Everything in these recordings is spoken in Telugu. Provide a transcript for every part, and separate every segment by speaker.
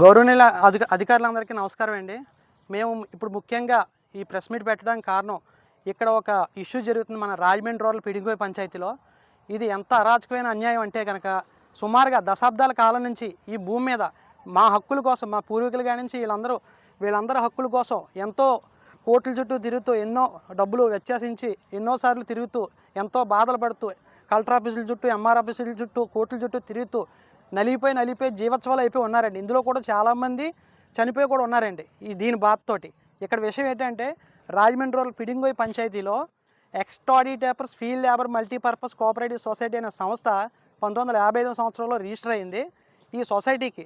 Speaker 1: గౌరవనీయుల అధిక అధికారులందరికీ నమస్కారం అండి. మేము ఇప్పుడు ముఖ్యంగా ఈ ప్రెస్ మీట్ పెట్టడానికి కారణం ఇక్కడ ఒక ఇష్యూ జరుగుతుంది మన రాజమండ్రి రోడ్ల పిడింగోయ్ పంచాయతీలో. ఇది ఎంత అరాచకమైన అన్యాయం అంటే కనుక సుమారుగా దశాబ్దాల కాలం నుంచి ఈ భూమి మీద మా హక్కుల కోసం మా పూర్వీకుల కాడి నుంచి వీళ్ళందరూ వీళ్ళందరి హక్కుల కోసం ఎంతో కోట్ల చుట్టూ తిరుగుతూ ఎన్నో డబ్బులు వ్యత్యాసించి ఎన్నోసార్లు తిరుగుతూ ఎంతో బాధలు పడుతూ కలెక్టర్ ఆఫీసుల చుట్టూ ఎంఆర్ ఆఫీసుల చుట్టూ కోర్టుల చుట్టూ తిరుగుతూ నలిగిపోయి నలిగిపోయి జీవోత్సవాలు అయిపోయి ఉన్నారండి. ఇందులో కూడా చాలామంది చనిపోయి కూడా ఉన్నారండి ఈ దీని బాధతోటి ఇక్కడ విషయం ఏంటంటే రాజమండ్రి రోడ్ పిడింగోయ్ పంచాయతీలో ఎక్స్ట్రాడీ tappers field labour multipurpose cooperative society అనే సంస్థ పంతొమ్మిది వందల యాభై ఐదో సంవత్సరంలో రిజిస్టర్ అయింది. ఈ సొసైటీకి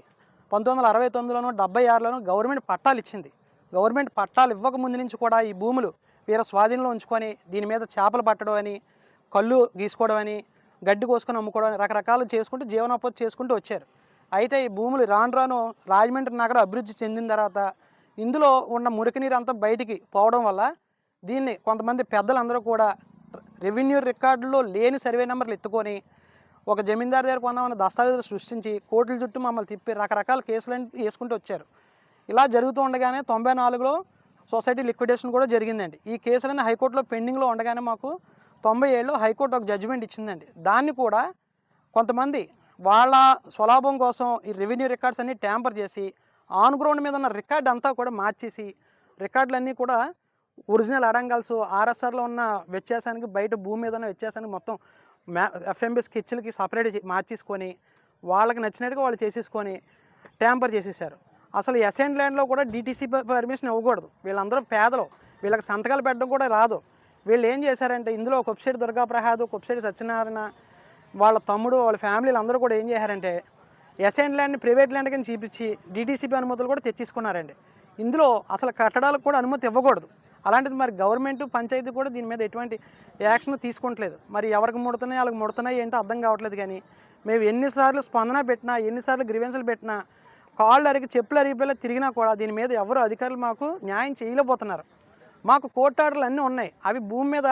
Speaker 1: పంతొమ్మిది వందల అరవై తొమ్మిదిలోనూ డెబ్బై ఆరులోనూ గవర్నమెంట్ పట్టాలు ఇచ్చింది. గవర్నమెంట్ పట్టాలు ఇవ్వక ముందు నుంచి కూడా ఈ భూములు వీర స్వాధీనంలో ఉంచుకొని దీని మీద చేపలు పట్టడం అని కళ్ళు గీసుకోవడం అని గడ్డి కోసుకొని అమ్ముకోవడం రకరకాలు చేసుకుంటూ జీవనోపాధి చేసుకుంటూ వచ్చారు. అయితే ఈ భూములు రాను రాను రాజమండ్రి నగరం అభివృద్ధి చెందిన తర్వాత ఇందులో ఉన్న మురికి నీరు అంతా బయటికి పోవడం వల్ల దీన్ని కొంతమంది పెద్దలందరూ కూడా రెవెన్యూ రికార్డులో లేని సర్వే నెంబర్లు ఎత్తుకొని ఒక జమీందారు దగ్గర కొన్నామన్న దస్తావేజులు సృష్టించి కోర్టుల చుట్టూ మమ్మల్ని తిప్పి రకరకాల కేసులు వేసుకుంటూ వచ్చారు. ఇలా జరుగుతూ ఉండగానే తొంభై నాలుగులో సొసైటీ లిక్విడేషన్ కూడా జరిగిందండి. ఈ కేసులన్నీ హైకోర్టులో పెండింగ్లో ఉండగానే మాకు తొంభై ఏళ్ళు హైకోర్టు ఒక జడ్జిమెంట్ ఇచ్చిందండి. దాన్ని కూడా కొంతమంది వాళ్ళ స్వలాభం కోసం ఈ రెవెన్యూ రికార్డ్స్ అన్ని ట్యాంపర్ చేసి ఆన్ గ్రౌండ్ మీద ఉన్న రికార్డ్ అంతా కూడా మార్చేసి రికార్డులన్నీ కూడా ఒరిజినల్ అడంగల్స్ ఆర్ఎస్ఆర్లో ఉన్న వ్యత్యాసానికి బయట భూమి మీద ఉన్న వ్యత్యాసానికి మొత్తం మ్యా ఎఫ్ఎంబి స్కెచ్లకి సపరేట్ మార్చేసుకొని వాళ్ళకి నచ్చినట్టుగా వాళ్ళు చేసేసుకొని ట్యాంపర్ చేసేసారు. అసలు ఎసెంట్ ల్యాండ్లో కూడా డీటీసీ పర్మిషన్ ఇవ్వకూడదు. వీళ్ళందరూ పేదలు. వీళ్ళకి సంతకాలు పెట్టడం కూడా రాదు. వీళ్ళు ఏం చేశారంటే ఇందులో కొప్పిశెట్టి దుర్గాప్రసాద్ కొప్పిశెట్టి సత్యనారాయణ వాళ్ళ తమ్ముడు వాళ్ళ ఫ్యామిలీలు అందరూ కూడా ఏం చేశారంటే ఎస్ఎండ్ ల్యాండ్ని ప్రైవేట్ ల్యాండ్ కింద చూపించి డిటీసీపీ అనుమతులు కూడా తెచ్చేసుకున్నారండి. ఇందులో అసలు కట్టడాలకు కూడా అనుమతి ఇవ్వకూడదు. అలాంటిది మరి గవర్నమెంట్ పంచాయతీ కూడా దీని మీద ఎటువంటి యాక్షన్ తీసుకుంటలేదు. మరి ఎవరికి ముడుతున్నాయి వాళ్ళకి ముడుతున్నాయి ఏంటో అర్థం కావట్లేదు కానీ మేము ఎన్నిసార్లు స్పందన పెట్టినా ఎన్నిసార్లు గ్రివెన్సులు పెట్టినా కాళ్ళు అరిగి చెప్పులు అరిగిపోయేలా తిరిగినా కూడా దీని మీద ఎవరు అధికారులు మాకు న్యాయం చేయలేకపోతున్నారు. మాకు కోర్టు ఆర్డర్లు అన్నీ ఉన్నాయి. అవి భూమి మీద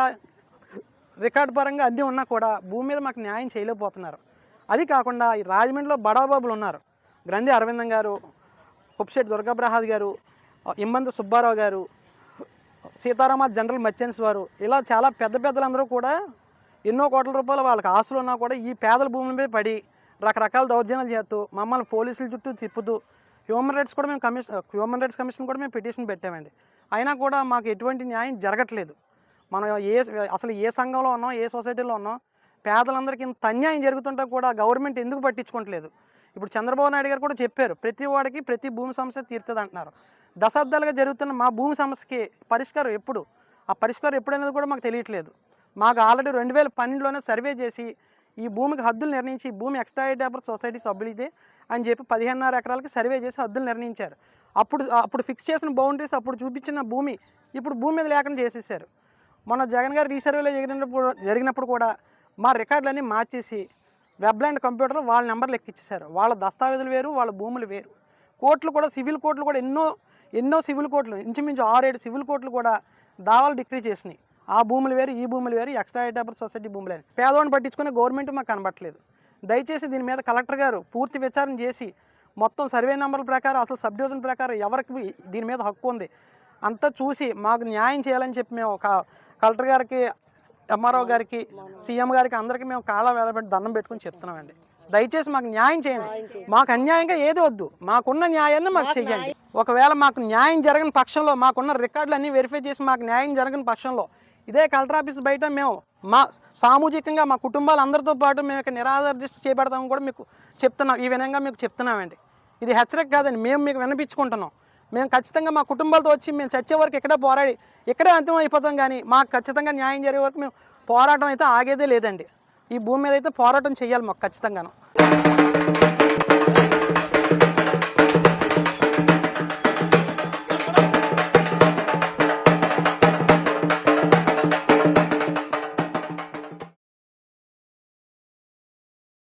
Speaker 1: రికార్డు పరంగా అన్నీ ఉన్నా కూడా భూమి మీద మాకు న్యాయం చేయలేకపోతున్నారు. అది కాకుండా ఈ రాజమండ్రిలో బడాబాబులు ఉన్నారు. గ్రంథి అరవిందం గారు కుప్షెట్టి దుర్గాప్రసాద్ గారు ఇమ్మంత సుబ్బారావు గారు సీతారామ జనరల్ మర్చెంట్స్ వారు ఇలా చాలా పెద్ద పెద్దలందరూ కూడా ఎన్నో కోట్ల రూపాయలు వాళ్ళకి ఆస్తులు ఉన్నా కూడా ఈ పేదల భూములపై పడి రకరకాల దౌర్జన్యాలు చేస్తూ మమ్మల్ని పోలీసుల చుట్టూ తిప్పుతూ హ్యూమన్ రైట్స్ కూడా మేము కమిషన్ హ్యూమన్ రైట్స్ కమిషన్ కూడా మేము పిటిషన్ పెట్టామండి. అయినా కూడా మాకు ఎటువంటి న్యాయం జరగట్లేదు. మనం ఏ అసలు ఏ సంఘంలో ఉన్నాం ఏ సొసైటీలో ఉన్నాం పేదలందరికీ ఇంత అన్యాయం జరుగుతుంటే కూడా గవర్నమెంట్ ఎందుకు పట్టించుకోవట్లేదు? ఇప్పుడు చంద్రబాబు నాయుడు గారు కూడా చెప్పారు ప్రతి వాడికి ప్రతి భూమి సమస్య తీరుతుంది అంటున్నారు. దశాబ్దాలుగా జరుగుతున్న మా భూమి సమస్యకి పరిష్కారం ఎప్పుడు? ఆ పరిష్కారం ఎప్పుడనేది కూడా మాకు తెలియట్లేదు. మాకు ఆల్రెడీ రెండు వేల పన్నెండులోనే సర్వే చేసి ఈ భూమికి హద్దులు నిర్ణయించి భూమి ఎక్స్ట్రా సొసైటీ సభ్యులైతే అని చెప్పి పదిహేనున్నర ఎకరాలకి సర్వే చేసి హద్దులు నిర్ణయించారు. అప్పుడు అప్పుడు ఫిక్స్ చేసిన బౌండరీస్ అప్పుడు చూపించిన భూమి ఇప్పుడు భూమి మీద లేకుండా చేసేసారు. మొన్న జగన్ గారు రీసర్వేలో జరిగినప్పుడు జరిగినప్పుడు కూడా మా రికార్డులన్నీ మార్చేసి వెబ్లాండ్ కంప్యూటర్లో వాళ్ళ నెంబర్లు ఎక్కిచ్చేసారు. వాళ్ళ దస్తావేజులు వేరు వాళ్ళ భూములు వేరు. కోర్టులు కూడా సివిల్ కోర్టులు కూడా ఎన్నో ఎన్నో సివిల్ కోర్టులు ఇంచుమించు ఆరేడు సివిల్ కోర్టులు కూడా దావాలు డిక్రీ చేసినాయి. ఆ భూములు వేరు ఈ భూములు వేరు ఎక్స్ట్రా ఐటబర్ సొసైటీ భూములు అని పేదవాడిని పట్టించుకునే గవర్నమెంట్ మాకు కనబట్టలేదు దయచేసి దీని మీద కలెక్టర్ గారు పూర్తి విచారణ చేసి మొత్తం సర్వే నెంబర్ల ప్రకారం అసలు సబ్ డివిజన్ ప్రకారం ఎవరికి దీని మీద హక్కు ఉంది. అంతా చూసి మాకు న్యాయం చేయాలని చెప్పి మేము ఒక కలెక్టర్ గారికి ఎంఆర్ఓ గారికి సీఎం గారికి అందరికీ మేము కాళ్ళ వేలబెట్టి దండం పెట్టుకుని చెప్తున్నామండి. దయచేసి మాకు న్యాయం చేయండి. మాకు అన్యాయంగా ఏది వద్దు. మాకున్న న్యాయాన్ని మాకు చెయ్యండి. ఒకవేళ మాకు న్యాయం జరగని పక్షంలో మాకున్న రికార్డులు అన్నీ వెరిఫై చేసి మాకు న్యాయం జరగని పక్షంలో ఇదే కలెక్టర్ ఆఫీస్ బయట మేము మా సామూహికంగా మా కుటుంబాలు అందరితో పాటు మేము ఇక్కడ నిరాదర్శ చేపడతామని కూడా మీకు చెప్తున్నాం ఈ విధంగా మీకు చెప్తున్నామండి. ఇది హెచ్చరిక కాదండి. మేము మీకు వినిపించుకుంటున్నాం. మేము ఖచ్చితంగా మా కుటుంబాలతో వచ్చి మేము చచ్చే వరకు ఇక్కడే పోరాడి ఇక్కడే అంతిమం అయిపోతాం కానీ మాకు ఖచ్చితంగా న్యాయం జరిగే వరకు మేము పోరాటం అయితే ఆగేదే లేదండి. ఈ భూమి మీద అయితే పోరాటం చేయాలి మాకు ఖచ్చితంగాను.